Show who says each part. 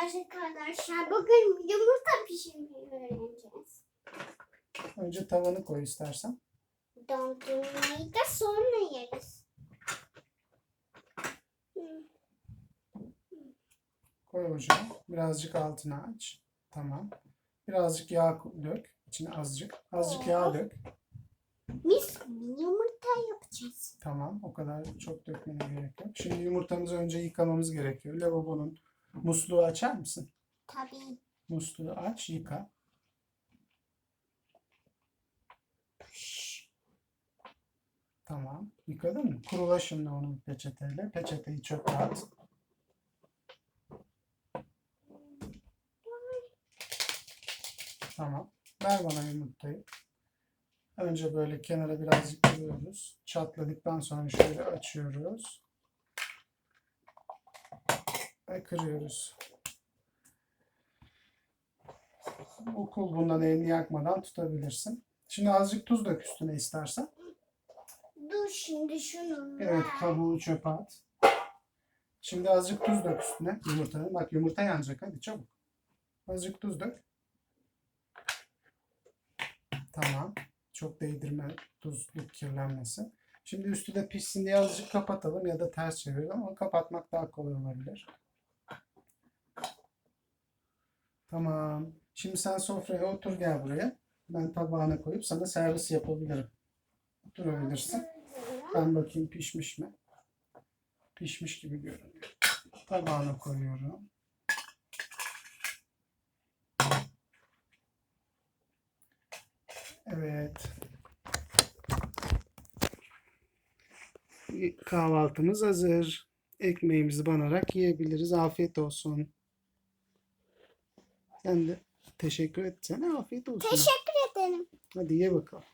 Speaker 1: arkadaşlar bugün yumurta pişirmeyi öğreneceğiz.
Speaker 2: Önce tavanı koy istersen.
Speaker 1: Dondurmayı da sonra yeriz.
Speaker 2: Koy ocağa. Birazcık altını aç. Tamam. Birazcık yağ dök. İçine azıcık. Azıcık yağ dök.
Speaker 1: Mis gibi yumurta yapacağız.
Speaker 2: Tamam. O kadar çok dökmene gerek yok. Şimdi yumurtamızı önce yıkamamız gerekiyor. Lavabonun musluğu açar mısın?
Speaker 1: Tabii.
Speaker 2: Musluğu aç, yıka. Tamam. Yıkadın mı? Kurula şimdi onu peçeteyle. Peçeteyi çöpe at. Tamam. Ver bana yumurtayı. Önce böyle kenara birazcık kırıyoruz. Çatladıktan sonra şöyle açıyoruz. Ve kırıyoruz. Bu kulbundan elini yakmadan tutabilirsin. Şimdi azıcık tuz dök üstüne istersen.
Speaker 1: Dur şimdi şunu
Speaker 2: Evet kabuğu çöpe at. Şimdi azıcık tuz dök üstüne yumurtanın. Bak yumurta yanacak hadi çabuk. Azıcık tuz dök. Tamam. Çok değdirme tuzluk kirlenmesin. Şimdi üstü de pişsin diye azıcık kapatalım ya da ters çevirelim ama kapatmak daha kolay olabilir. Tamam. Şimdi sen sofraya otur gel buraya. Ben tabağına koyup sana servis yapabilirim. Oturabilirsin. Ben bakayım pişmiş mi? Pişmiş gibi görünüyor. Tabağına koyuyorum. Evet. Kahvaltımız hazır. Ekmeğimizi banarak yiyebiliriz. Afiyet olsun. Sen de teşekkür etsene. Afiyet olsun.
Speaker 1: Teşekkür ederim.
Speaker 2: Hadi ye bakalım.